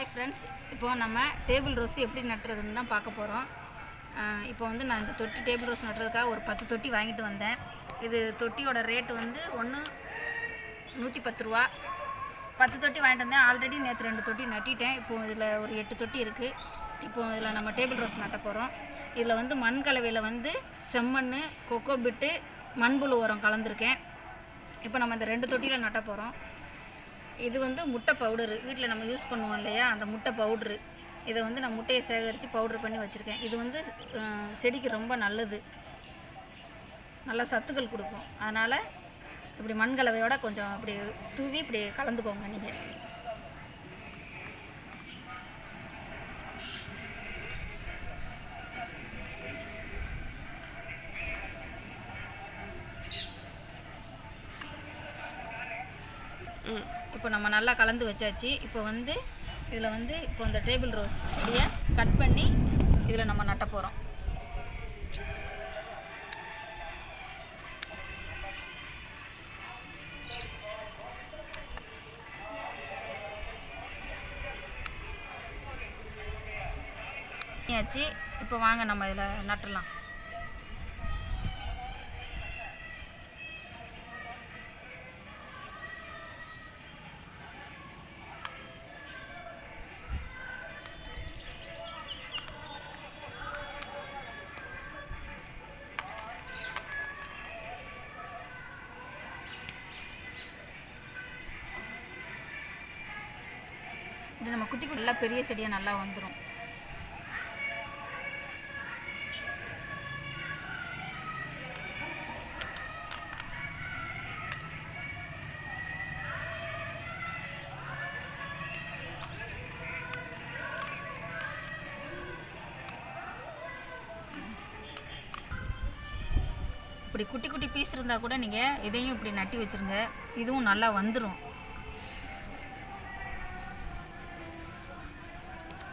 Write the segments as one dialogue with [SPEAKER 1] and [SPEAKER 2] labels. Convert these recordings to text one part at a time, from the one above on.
[SPEAKER 1] Hi friends இப்போ நம்ம table rose எப்படி நட்டுறதுன்னு தான் பார்க்க போகிறோம் இப்போ வந்து நான் இந்த தொட்டி டேபிள் ரோஸ் நட்டுறதுக்காக ஒரு பத்து தொட்டி வாங்கிட்டு வந்தேன். இது தொட்டியோட ரேட்டு வந்து ஒன்று நூற்றி பத்து ரூபா. பத்து தொட்டி வாங்கிட்டு வந்தேன். ஆல்ரெடி நேற்று ரெண்டு தொட்டி நட்டிட்டேன். இப்போது இதில் ஒரு எட்டு தொட்டி இருக்குது இப்போது இதில் நம்ம டேபிள் ரோஸ் நட்ட போகிறோம் இதில் வந்து மண் கலவையில் வந்து செம்மண் கொக்கோ பிட்டு மண்புழு உரம் கலந்துருக்கேன். இப்போ நம்ம இந்த ரெண்டு தொட்டியில் நட்ட போகிறோம் இது வந்து முட்டை பவுடரு வீட்டில் நம்ம யூஸ் பண்ணுவோம் இல்லையா? அந்த முட்டை பவுட்ரு இதை வந்து நான் முட்டையை சேகரித்து பவுட்ரு பண்ணி வச்சுருக்கேன். இது வந்து செடிக்கு ரொம்ப நல்லது. நல்ல சத்துக்கள் கொடுக்கும். அதனால் இப்படி மண் கலவையோட கொஞ்சம் இப்படி தூவி இப்படி கலந்துக்கோங்க நீங்கள் இப்போ நம்ம நல்லா கலந்து வச்சாச்சு. இப்போ வந்து இதில் வந்து இப்போ இந்த டேபிள் ரோஸ் செடியை கட் பண்ணி இதில் நம்ம நட்ட போகிறோம். ஆச்சு. இப்போ வாங்க நம்ம இதில் நட்டுலாம். இது நம்ம குட்டி குட்டி நல்லா பெரிய செடியாக நல்லா வந்துடும் இப்படி குட்டி குட்டி பீஸ் இருந்தால் கூட நீங்கள் இதையும் இப்படி நட்டி வச்சுருங்க. இதுவும் நல்லா வந்துடும்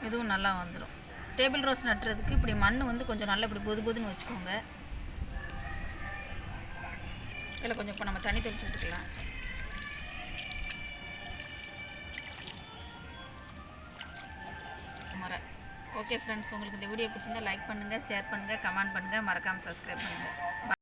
[SPEAKER 1] இதுவும் நல்லா வந்துடும் டேபிள் ரோஸ் நட்டுறதுக்கு இப்படி மண் வந்து கொஞ்சம் நல்லா இப்படி பொது பொதுன்னு வச்சுக்கோங்க. இதில் கொஞ்சம் இப்போ நம்ம தண்ணி தெளிச்சு விட்டுக்கலாம் மர ஓகே ஃப்ரெண்ட்ஸ் உங்களுக்கு இந்த வீடியோ பிடிச்சிருந்தா லைக் பண்ணுங்கள் ஷேர் பண்ணுங்கள் கமெண்ட் பண்ணுங்கள் மறக்காமல் சப்ஸ்கிரைப் பண்ணுங்கள்